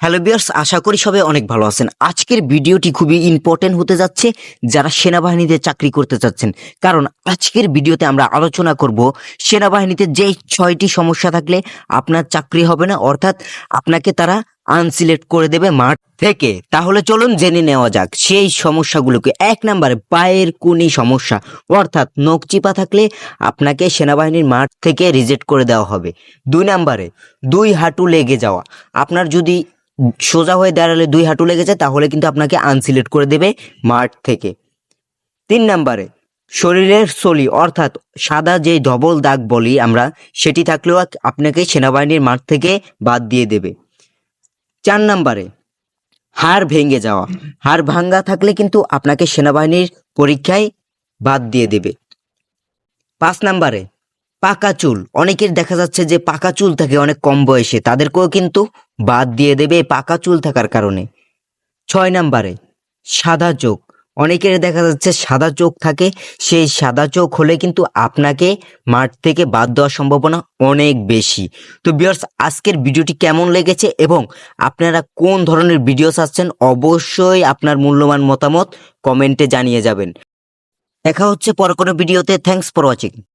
Hello বিয়ার্স আশা করি সবাই অনেক ভালো আছেন। আজকের ভিডিওটি খুবই ইম্পর্টেন্ট হতে যাচ্ছে যারা সেনাবাহিনীতে চাকরি করতে চাচ্ছেন। কারণ আজকের ভিডিওতে আমরা আলোচনা করব সেনাবাহিনীতে যে ছয়টি সমস্যা থাকলে আপনার চাকরি হবে না, অর্থাৎ আপনাকে তারা আনসিলেক্ট করে দেবে মাঠ থেকে। তাহলে চলুন জেনে নেওয়া যাক সেই সমস্যাগুলোকে। এক নম্বরে, পায়ের কুনি সমস্যা, অর্থাৎ নখ চিপা থাকলে আপনাকে সেনাবাহিনীর মাঠ থেকে রিজেক্ট করে দেওয়া হবে। দুই নম্বরে, দুই হাঁটু লেগে যাওয়া। আপনার যদি সোজা হয়ে দাঁড়ালে দুই হাঁটু লেগে যায়, তাহলে কিন্তু আপনাকে আনসিলেক্ট করে দেবে মাঠ থেকে। তিন নম্বরে, শরীরের সলি, অর্থাৎ সাদা যে ডবল দাগ বলি আমরা, সেটি থাকলেও আপনাকে সেনাবাহিনীর মাঠ থেকে বাদ দিয়ে দেবে। চার নম্বরে, হাড় ভেঙে যাওয়া। হাড় ভাঙ্গা থাকলে কিন্তু আপনাকে সেনাবাহিনীর পরীক্ষায় বাদ দিয়ে দেবে। পাঁচ নম্বরে পাকা চুল। অনেকের দেখা যাচ্ছে যে পাকা চুল থাকে অনেক কম বয়সে। তাদেরকেও কিন্তু বাদ দিয়ে দেবে পাকা চুল থাকার কারণে। ছয় নম্বরে, সাদা চোখ। অনেকের দেখা যাচ্ছে সাদা চোখ থাকে। সেই সাদা চোখ হলে কিন্তু আপনাকে মাঠ থেকে বাদ দেওয়ার সম্ভাবনা অনেক বেশি। তো বিয়ার্স আজকের ভিডিওটি কেমন লেগেছে এবং আপনারা কোন ধরনের ভিডিও চাচ্ছেন অবশ্যই আপনার মূল্যবান মতামত কমেন্টে জানিয়ে যাবেন। দেখা হচ্ছে পর কোনো ভিডিওতে। Thanks for watching.